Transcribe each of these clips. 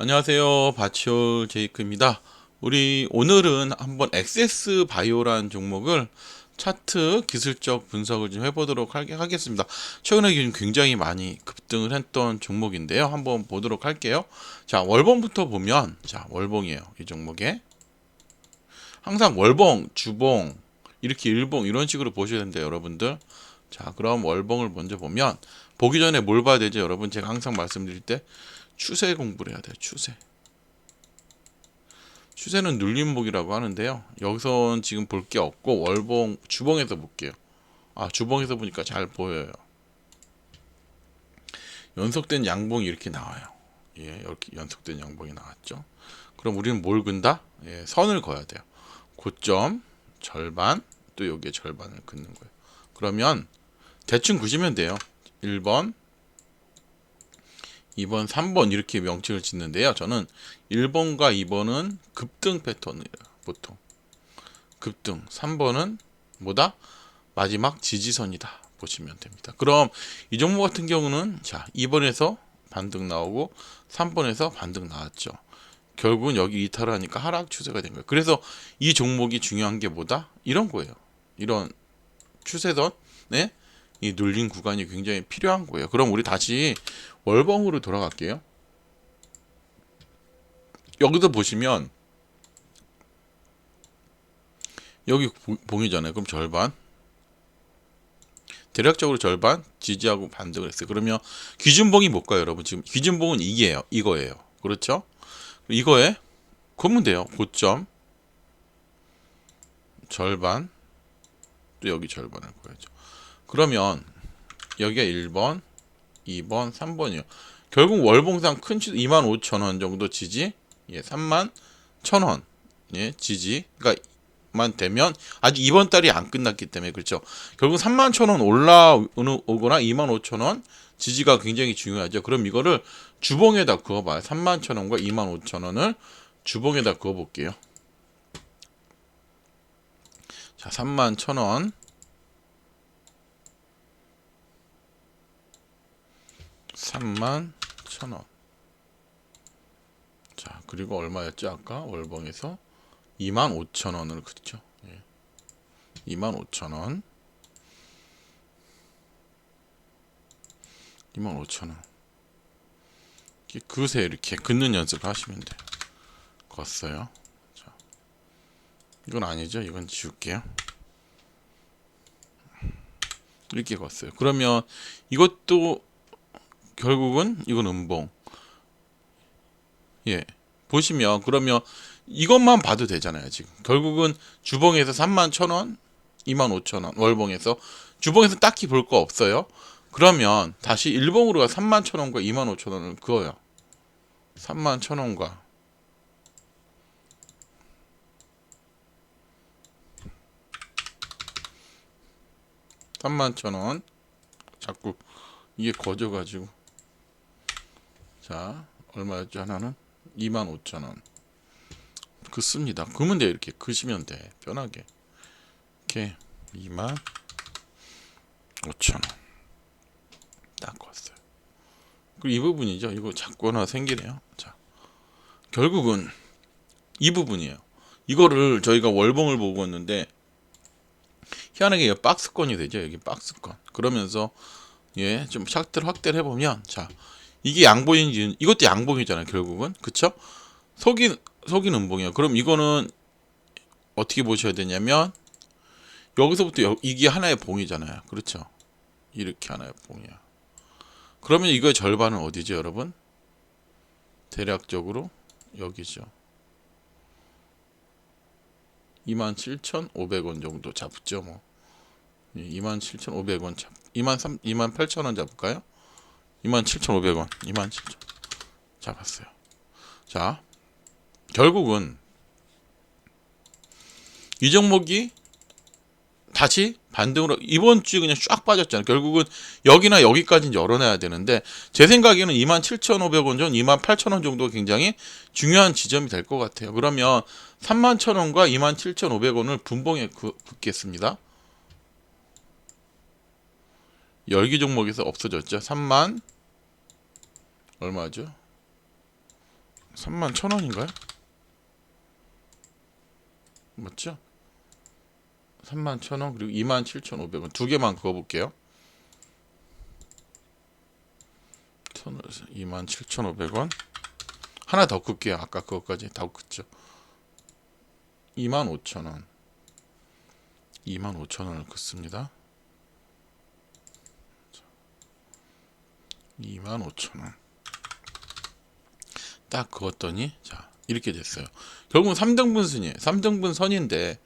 안녕하세요. 바치올 제이크입니다. 우리 오늘은 한번 액세스 바이오라는 종목을 차트 기술적 분석을 좀 해보도록 할- 하겠습니다. 최근에 굉장히 많이 급등을 했던 종목인데요. 한번 보도록 할게요. 자, 월봉부터 보면, 자, 월봉이에요. 이 종목에. 항상 월봉, 주봉, 이렇게 일봉, 이런 식으로 보셔야 된대요, 여러분들. 자, 그럼 월봉을 먼저 보면, 보기 전에 뭘 봐야 되죠, 여러분? 제가 항상 말씀드릴 때, 추세 공부를 해야 돼요. 추세. 추세는 눌림목이라고 하는데요. 여기선 지금 볼 게 없고 월봉 주봉에서 볼게요. 아 주봉에서 보니까 잘 보여요. 연속된 양봉이 이렇게 나와요. 예, 이렇게 연속된 양봉이 나왔죠. 그럼 우리는 뭘 근다? 예, 선을 그어야 돼요. 고점 절반 또 여기에 절반을 긋는 거예요. 그러면 대충 그시면 돼요. 1번 2번, 3번 이렇게 명칭을 짓는데요. 저는 1번과 2번은 급등 패턴이에요. 보통. 급등. 3번은 뭐다? 마지막 지지선이다. 보시면 됩니다. 그럼 이 종목 같은 경우는 자, 2번에서 반등 나오고 3번에서 반등 나왔죠. 결국은 여기 이탈을 하니까 하락 추세가 된 거예요. 그래서 이 종목이 중요한 게 뭐다? 이런 거예요. 이런 추세선에 이 눌린 구간이 굉장히 필요한 거예요. 그럼 우리 다시 월봉으로 돌아갈게요. 여기서 보시면 여기 보- 봉이잖아요. 그럼 절반 대략적으로 절반 지지하고 반등을 했어요. 그러면 기준봉이 뭘까요, 여러분? 지금 기준봉은 이게요. 이거예요. 그렇죠? 이거에 그러면 돼요. 고점 절반 또 여기 절반을 보야죠. 그러면 여기가 1번, 2번, 3번이요. 결국 월봉상 큰 치도 25,000원 정도 지지, 예, 3만 1,000원, 예, 지지가 만 되면 아직 이번 달이 안 끝났기 때문에 그렇죠. 결국 3만 1,000원 올라오거나 2만 5,000원 지지가 굉장히 중요하죠. 그럼 이거를 주봉에다 그어봐요. 3만 1,000원과 2만 5,000원을 주봉에다 그어볼게요. 자, 3만 1,000원. 3만 1,000원. 자, 그리고 얼마였죠? 아까 월봉에서 2만 5천 원을 그죠? 예. 2만 5천 원. 2만 5천 원. 이렇게 그새 이렇게 긋는 연습을 하시면 돼요. 걷어요. 자, 이건 아니죠? 이건 지울게요. 이렇게 걷어요. 그러면 이것도 결국은 이건 음봉. 예. 보시면 그러면 이것만 봐도 되잖아요, 지금. 결국은 주봉에서 3만 1,000원, 2만 5천원, 월봉에서 주봉에서 딱히 볼 거 없어요. 그러면 다시 일봉으로 가 3만 1,000원과 2만 5천원을 그어요. 3만 1,000원과 삼만 1,000원. 자꾸 이게 거져가지고 자 얼마였죠? 하나는 2만 5천 원. 긋습니다. 그러면 돼 이렇게 그시면 돼. 편하게. 이렇게 2만 5천 원딱 걷어요. 그리고 이 부분이죠. 이거 자꾸 하나 생기네요. 자 결국은 이 부분이에요. 이거를 저희가 월봉을 보고 있는데 희한하게 이 박스권이 되죠? 여기 박스권. 그러면서 예, 좀 샥들 확대를 해보면 자 이게 양봉인지 이것도 양봉이잖아요 결국은 그쵸? 속인 속인 음봉이에요. 그럼 이거는 어떻게 보셔야 되냐면 여기서부터 여, 이게 하나의 봉이잖아요. 그렇죠? 이렇게 하나의 봉이야. 그러면 이거의 절반은 어디죠, 여러분? 대략적으로 여기죠. 27,500원 정도 잡죠, 뭐. 27,500원 잡. 23, 28,000원 잡을까요? 27,500원. 27,000원. 잡았어요. 자, 결국은 이 종목이 다시 반등으로 이번 주에 그냥 쫙 빠졌잖아요. 결국은 여기나 여기까지 열어놔야 되는데 제 생각에는 27,500원 전 28,000원 정도 굉장히 중요한 지점이 될 것 같아요. 그러면 31,000원과 27,500원을 분봉에 그, 붙겠습니다. 열기 종목에서 없어졌죠. 3만 얼마죠? 3만 천 원인가요? 맞죠? 3만 천 원 그리고 2만 7,500원 두 개만 그어 볼게요. 천원에서 2만 7,500원 하나 더 긋게요. 아까 그거까지 다 긋죠. 2만 5천 원 2만 5천 원을 긋습니다. 2만 5천 원. 딱 그었더니 자 이렇게 됐어요. 결국은 3등분 선이에요. 3등분 선인데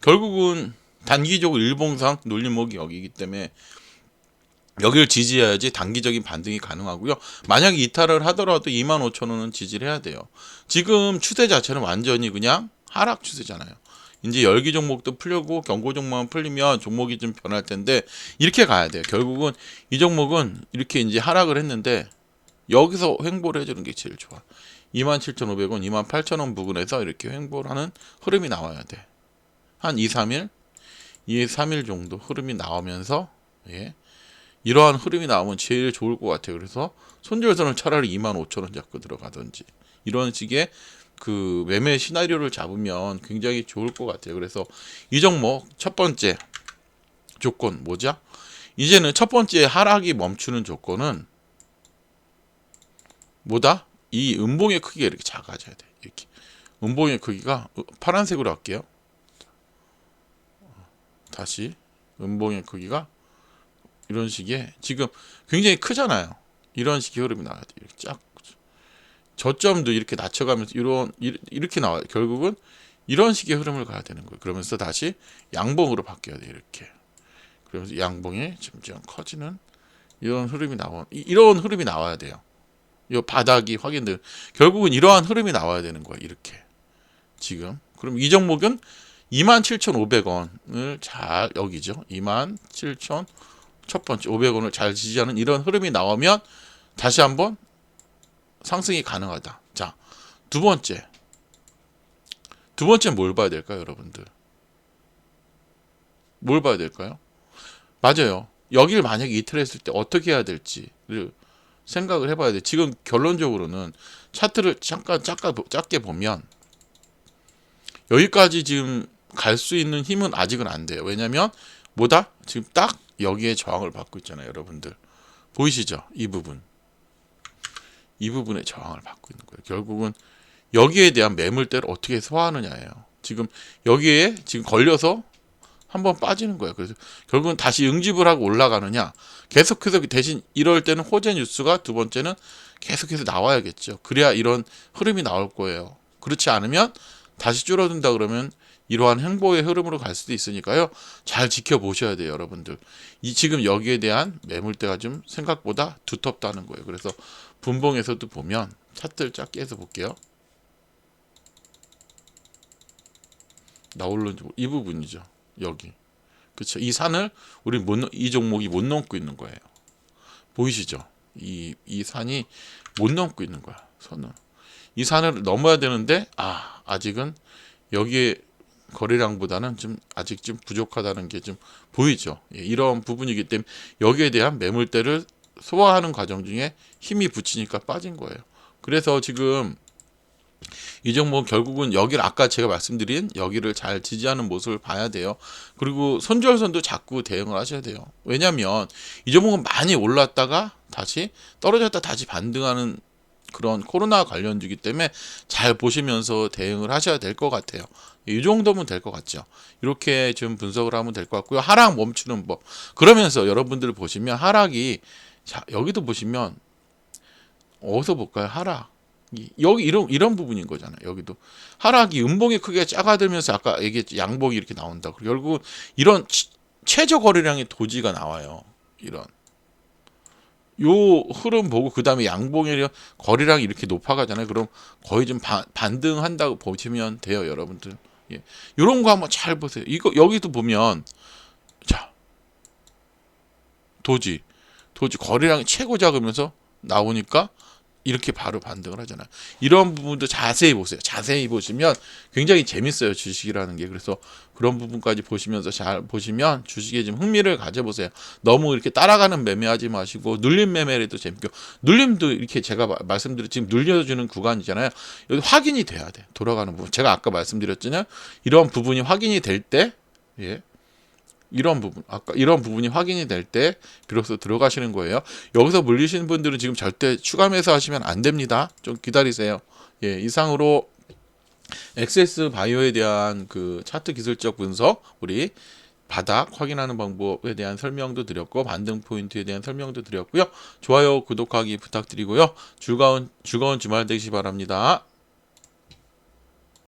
결국은 단기적으로 일봉상 눌림목이 여기이기 때문에 여기를 지지해야지 단기적인 반등이 가능하고요. 만약에 이탈을 하더라도 2만 5천 원은 지지를 해야 돼요. 지금 추세 자체는 완전히 그냥 하락 추세잖아요. 이제 열기 종목도 풀려고 경고 종목만 풀리면 종목이 좀 변할 텐데 이렇게 가야 돼요. 결국은 이 종목은 이렇게 이제 하락을 했는데 여기서 횡보를 해주는 게 제일 좋아. 27,500원, 28,000원 부근에서 이렇게 횡보를 하는 흐름이 나와야 돼. 한 2, 3일, 2, 3일 정도 흐름이 나오면서 예. 이러한 흐름이 나오면 제일 좋을 것 같아요. 그래서 손절선을 차라리 25,000원 잡고 들어가든지 이런 식의 그 매매 시나리오를 잡으면 굉장히 좋을 것 같아요. 그래서 이 종목 첫 번째 조건 뭐죠? 이제는 첫 번째 하락이 멈추는 조건은 뭐다? 이 음봉의 크기가 이렇게 작아져야 돼. 이렇게 음봉의 크기가 파란색으로 할게요. 다시 음봉의 크기가 이런 식의 지금 굉장히 크잖아요. 이런 식의 흐름이 나와야 돼. 이렇게 쫙 저점도 이렇게 낮춰가면서 이런 이- 이렇게 나와요. 결국은 이런 식의 흐름을 가야 되는 거예요. 그러면서 다시 양봉으로 바뀌어야 돼. 이렇게. 그러면서 양봉이 점점 커지는 이런 흐름이 나와 이- 이런 흐름이 나와야 돼요. 이 바닥이 확인돼. 결국은 이러한 흐름이 나와야 되는 거야. 이렇게. 지금. 그럼 이 종목은 27,500원을 잘 여기죠. 27,000 첫 번째 500원을 잘 지지하는 이런 흐름이 나오면 다시 한번 상승이 가능하다. 자, 두 번째. 두 번째 뭘 봐야 될까요, 여러분들? 뭘 봐야 될까요? 맞아요. 여기를 만약에 이탈했을 때 어떻게 해야 될지를 생각을 해봐야 돼. 지금 결론적으로는 차트를 잠깐 작게, 작게 보면 여기까지 지금 갈 수 있는 힘은 아직은 안 돼요. 왜냐면 뭐다? 지금 딱 여기에 저항을 받고 있잖아요, 여러분들. 보이시죠? 이 부분. 이 부분에 저항을 받고 있는 거예요. 결국은 여기에 대한 매물대를 어떻게 소화하느냐예요. 지금 여기에 지금 걸려서 한번 빠지는 거예요. 그래서 결국은 다시 응집을 하고 올라가느냐. 계속해서 대신 이럴 때는 호재 뉴스가 두 번째는 계속해서 나와야겠죠. 그래야 이런 흐름이 나올 거예요. 그렇지 않으면 다시 줄어든다 그러면 이러한 행보의 흐름으로 갈 수도 있으니까요. 잘 지켜보셔야 돼요, 여러분들. 이 지금 여기에 대한 매물대가 좀 생각보다 두텁다는 거예요. 그래서 분봉에서도 보면 차트를 짧게 해서 볼게요. 나올는지 이 부분이죠. 여기. 그렇죠. 이 산을 우리 못 이 종목이 못 넘고 있는 거예요. 보이시죠? 이 이 산이 못 넘고 있는 거야. 선을. 이 산을 넘어야 되는데 아, 아직은 여기에 거래량보다는 좀 아직 좀 부족하다는 게 좀 보이죠. 예, 이런 부분이기 때문에 여기에 대한 매물대를 소화하는 과정 중에 힘이 붙이니까 빠진 거예요. 그래서 지금 이 종목 결국은 여기를 아까 제가 말씀드린 여기를 잘 지지하는 모습을 봐야 돼요. 그리고 손절선도 자꾸 대응을 하셔야 돼요. 왜냐하면 이 종목은 많이 올랐다가 다시 떨어졌다 다시 반등하는 그런 코로나 관련주기 때문에 잘 보시면서 대응을 하셔야 될 것 같아요. 이 정도면 될 것 같죠. 이렇게 좀 분석을 하면 될 것 같고요. 하락 멈추는 법. 그러면서 여러분들 보시면 하락이 자 여기도 보시면 어디서 볼까요? 하락. 이- 여기 이런 이런 부분인 거잖아요. 여기도 하락이 음봉이 크게 작아들면서 아까 얘기했지 양봉이 이렇게 나온다. 그리고 결국은 이런 치- 최저 거래량의 도지가 나와요. 이런 요 흐름 보고 그 다음에 양봉의 거래량이 이렇게 높아가잖아요. 그럼 거의 좀 반, 반등한다고 보시면 돼요, 여러분들. 예. 요런 거 한번 잘 보세요. 이거 여기도 보면 자 도지 도지 거래량이 최고 작으면서 나오니까 이렇게 바로 반등을 하잖아요. 이런 부분도 자세히 보세요. 자세히 보시면 굉장히 재밌어요. 주식이라는 게. 그래서 그런 부분까지 보시면서 잘 보시면 주식에 좀 흥미를 가져보세요. 너무 이렇게 따라가는 매매하지 마시고 눌림 매매도 재밌고 눌림도 이렇게 제가 마- 말씀드린 지금 눌려주는 구간이잖아요. 여기 확인이 돼야 돼. 돌아가는 부분. 제가 아까 말씀드렸잖아요. 이런 부분이 확인이 될 때, 예. 이런 부분, 아까 이런 부분이 확인이 될 때 비로소 들어가시는 거예요. 여기서 물리시는 분들은 지금 절대 추가 매수하시면 안 됩니다. 좀 기다리세요. 예, 이상으로 XS 바이오에 대한 그 차트 기술적 분석, 우리 바닥 확인하는 방법에 대한 설명도 드렸고 반등 포인트에 대한 설명도 드렸고요. 좋아요, 구독하기 부탁드리고요. 즐거운 즐거운 주말 되시기 바랍니다.